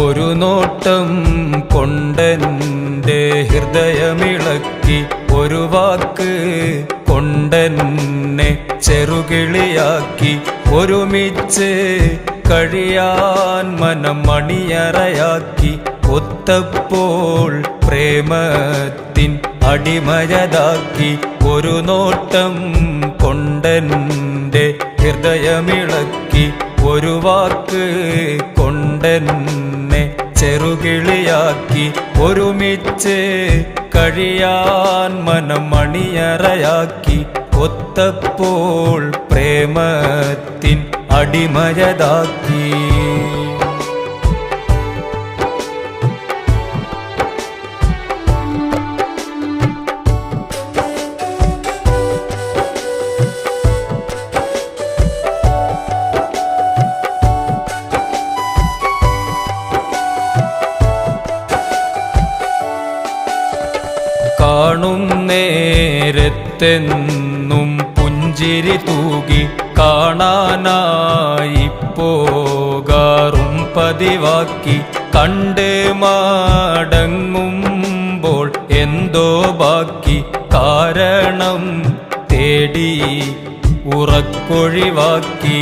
ഒരു നോട്ടം കൊണ്ടെന്റെ ഹൃദയമിളക്കി ഒരു വാക്ക് കൊണ്ടെന്നെ ചെറുകിളിയാക്കി ഒരുമിച്ച് കഴിയാൻ മനം മണിയറയാക്കി ഒത്തപ്പോൾ പ്രേമത്തിൻ അടിമയതാക്കി ഒരു നോട്ടം കൊണ്ടെന്റെ ഹൃദയമിളക്കി ഒരു വാക്ക് കൊണ്ടെന്നെ ചെറുകിളിയാക്കി ഒരുമിച്ച് കഴിയാൻ മനം മണിയറയാക്കി ഒത്തപ്പോൾ പ്രേമത്തിൻ അടിമയതാക്കി. കാണും നേരത്തെന്നും പുഞ്ചിരി തൂകി കാണാനായി പോകാറും പതിവാക്കി കണ്ട് മാടങ്ങുമ്പോൾ എന്തോ ബാക്കി കാരണം തേടി ഉറക്കൊഴിവാക്കി.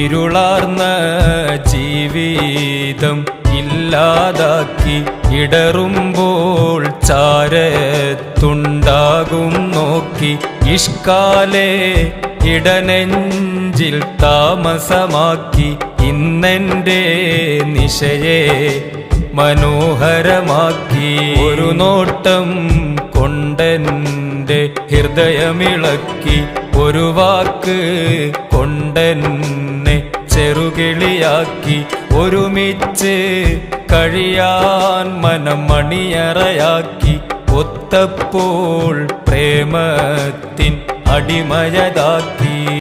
ഇരുളാർന്ന ജീവിതം ഇല്ലാതാക്കി ഇടറുമ്പോൾ ചാരത്തുണ്ടാകും നോക്കി. ഇഷ്കാലെ ഇടനെഞ്ചിൽ താമസമാക്കി. ഇന്നെന്റെ നിശയെ മനോഹരമാക്കി. ഒരു നോട്ടം കൊണ്ടെന്റെ ഹൃദയമിളക്കി. ഒരു വാക്ക് കൊണ്ടെന്നെ ചെറുകിളിയാക്കി. ഒരുമിച്ച് കഴിയാൻ മനം മണിയറയാക്കി ഒത്തപ്പോൾ പ്രേമത്തിൻ അടിമയതാക്കി.